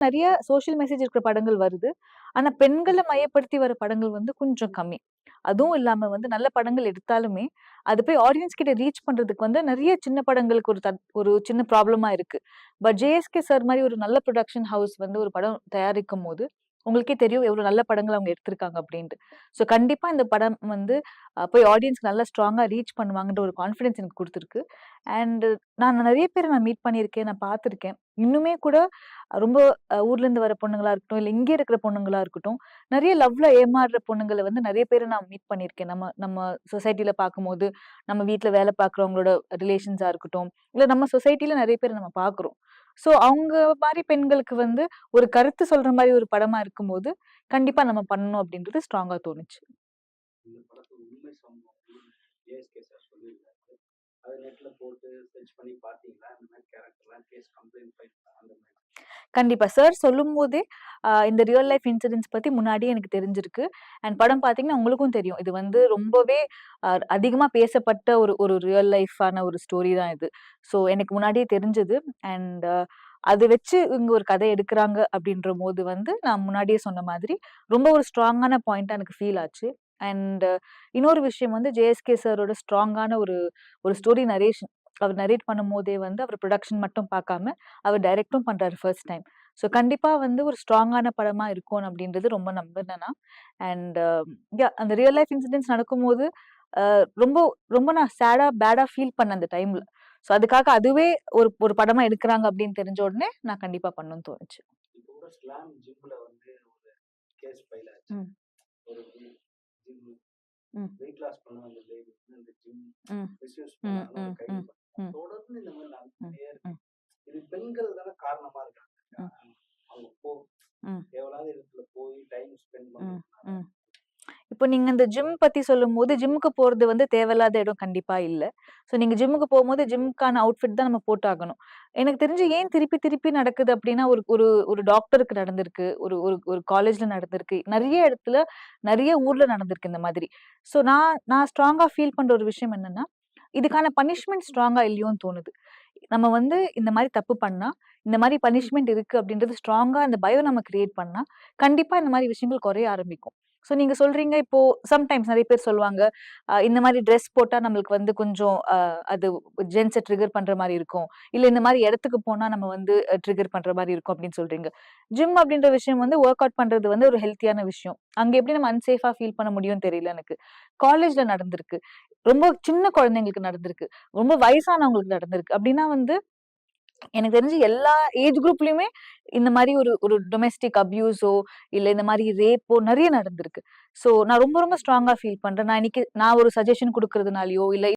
நிறைய social message இருக்கிற படங்கள் வருது. ஆனா பெண்களை மையப்படுத்தி வர படங்கள் வந்து கொஞ்சம் கம்மி. அதுவும் இல்லாம வந்து நல்ல படங்கள் எடுத்தாலுமே, அது போய் ஆடியன்ஸ் கிட்ட ரீச் பண்றதுக்கு வந்து நிறைய சின்ன படங்களுக்கு ஒரு ஒரு சின்ன ப்ராப்ளமா இருக்கு. பட் ஜேஎஸ்கே சார் மாதிரி ஒரு நல்ல ப்ரொடக்ஷன் ஹவுஸ் வந்து ஒரு படம் தயாரிக்கும் போது உங்களுக்கே தெரியும் எவ்வளோ நல்ல படங்கள் அவங்க எடுத்திருக்காங்க அப்படின்ட்டு ஸோ கண்டிப்பாக இந்த படம் வந்து போய் ஆடியன்ஸ்க்கு நல்லா ஸ்ட்ராங்காக ரீச் பண்ணுவாங்கன்ற ஒரு கான்ஃபிடன்ஸ் எனக்கு கொடுத்துருக்கு அண்ட் நான் நிறைய பேர் நான் மீட் பண்ணியிருக்கேன். நான் பார்த்துருக்கேன். இன்னுமே கூட ரொம்ப ஊர்லேருந்து வர பொண்ணுங்களாக இருக்கட்டும், இல்லை இங்கே இருக்கிற பொண்ணுங்களாக இருக்கட்டும், நிறைய லவ்வில் ஏமாறுற பொண்ணுங்களை வந்து நிறைய பேர் நான் மீட் பண்ணியிருக்கேன். நம்ம நம்ம சொசைட்டியில் பார்க்கும்போது, நம்ம வீட்டில் வேலை பார்க்குறவங்களோட ரிலேஷன்ஸாக இருக்கட்டும், இல்லை நம்ம சொசைட்டியில் நிறைய பேர் நம்ம பார்க்குறோம். ஸோ அவங்க மாதிரி பெண்களுக்கு வந்து ஒரு கருத்து சொல்ற மாதிரி ஒரு படமா இருக்கும்போது, கண்டிப்பா நம்ம பண்ணணும் அப்படின்றது ஸ்ட்ராங்கா தோணுச்சு. அது நெட்ல போட்டு சர்ச் பண்ணி பாத்தீங்களா இந்த மாதிரி கேரக்டர்லாம் கேஸ் கம்ப்ளைண்ட் ஃபைல் அந்த மாதிரி கண்டிப்பா. சார் சொல்லும்போதே, போதே இந்த ரியல் லைஃப் இன்சிடென்ட்ஸ் பத்தி முன்னாடியே எனக்கு தெரிஞ்சிருக்கு. அண்ட் படம் பார்த்தீங்கன்னா, உங்களுக்கும் தெரியும். இது வந்து ரொம்பவே அதிகமாக அதிகமா பேசப்பட்ட ஒரு ஒரு ரியல் லைஃப்பான ஒரு ஸ்டோரி தான் இது. ஸோ எனக்கு முன்னாடியே தெரிஞ்சது. அண்ட் அது வச்சு இவங்க ஒரு கதை எடுக்கிறாங்க அப்படின்ற போது வந்து, நான் முன்னாடியே சொன்ன மாதிரி, ரொம்ப ஒரு ஸ்ட்ராங்கான பாயிண்ட்டா எனக்கு ஃபீல் ஆச்சு. அண்ட் இன்னொரு விஷயம் வந்து ஜேஎஸ்கே சாரோட ஸ்ட்ராங்கான ஒரு ஒரு ஸ்டோரி நரேஷன். அவர் நரேட் பண்ணும்போதே வந்து அவர் புரொடக்ஷன் மட்டும் பார்க்காம, அவர் டைரக்ட்டும் பண்றாரு ஃபர்ஸ்ட் டைம். ஸோ கண்டிப்பா வந்து ஒரு ஸ்ட்ராங்கான படமா இருக்கும் அப்டின்றது ரொம்ப நம்புனேன் நான். அண்ட் யாஹ் அந்த ரியல் லைஃப் இன்சிடென்ட்ஸ் நடக்கும்போது, ரொம்ப ரொம்ப நான் சேடா, பேடா ஃபீல் பண்ணேன் அந்த டைம்ல. ஸோ அதுக்காக அதுவே ஒரு ஒரு படமா எடுக்குறாங்க அப்டின்னு தெரிஞ்ச உடனே, நான் கண்டிப்பா பண்ணணும்னு தோணுச்சு. ம். ம். வெயிட் லாஸ் பண்ண வந்த லேடி அந்த ஜிம் ம். மிஸ்யூஸ் ம், தொடர்ந்து இந்த மாரி ம், நடந்துட்டே இருக்கு. இது பெண்கள் தானே காரணமா இருக்காங்க. அவங்க போ. தேவையில்லாத இடத்துல போய் டைம் ஸ்பெண்ட் ம். இப்போ நீங்க இந்த ஜிம் பத்தி சொல்லும்போது, ஜிம்முக்கு போறது வந்து தேவையில்லாத இடம் கண்டிப்பா இல்ல. ஸோ நீங்க ஜிம்முக்கு போம்போது ஜிம்க்கான அவுட்ஃபிட் தான் நம்ம போட்டாகணும். எனக்கு தெரிஞ்சு ஏன் திருப்பி திருப்பி நடக்குது அப்டின்னா, ஒரு ஒரு ஒரு டாக்டருக்கு நடந்திருக்கு. ஒரு ஒரு ஒரு காலேஜ்ல நடந்திருக்கு. நெறைய இடத்துல, நெறைய ஊர்ல நடந்திருக்கு இந்த மாதிரி. ஸோ நான் நான் ஸ்ட்ராங்கா ஃபீல் பண்ற ஒரு விஷயம் என்னன்னா, இதுக்கான பனிஷ்மெண்ட் ஸ்ட்ராங்கா இல்லையோன்னு தோணுது. நம்ம வந்து இந்த மாரி தப்பு பண்ணா, இந்த மாரி பனிஷ்மென்ட் இருக்கு அப்டின்றது ஸ்ட்ராங்கா அந்த பயம் நம்ம கிரியேட் பண்ணா, கண்டிப்பா இந்த மாரி விஷயங்கள் குறைய ஆரம்பிக்கும். ஸோ நீங்க சொல்றீங்க இப்போ சம்டைம்ஸ் நெறைய பேர் சொல்லுவாங்க, இந்த மாரி ட்ரெஸ் போட்டா நம்மளுக்கு வந்து கொஞ்சம் அது ஜென்ஸ ட்ரிகர் பண்ற மாரி இருக்கும். இல்ல இந்த மாரி இடத்துக்கு போனா நம்ம வந்து ட்ரிகர் பண்ற மாரி இருக்கும் அப்டின்னு சொல்றீங்க. ஜிம் அப்டின்ற விஷயம் வந்து வொர்க் அவுட் பண்றது வந்து ஒரு ஹெல்த்தியான விஷயம். அங்க எப்டி நம்ம அன்சேஃபா ஃபீல் பண்ண முடியும்னு தெரியல எனக்கு. காலேஜ்ல நடந்திருக்கு. ரொம்ப சின்ன குழந்தைங்களுக்கு நடந்திருக்கு. ரொம்ப வயசானவங்களுக்கு நடந்திருக்கு. அப்டின்னா வந்து வந்து எனக்கு தெரிஞ்சு எல்லா ஏஜ் குரூப்லயுமே இந்த மாதிரி ஒரு ஒரு டொமெஸ்டிக் அப்யூஸோ, இல்ல இந்த மாதிரி ரேப்போ நிறைய நடந்திருக்கு. ஸோ நான் ரொம்ப ரொம்ப ஸ்ட்ராங்கா ஃபீல் பண்றேன். நான் இன்னைக்கு நான் ஒரு சஜஷன் கொடுக்கறதுனாலயோ இல்ல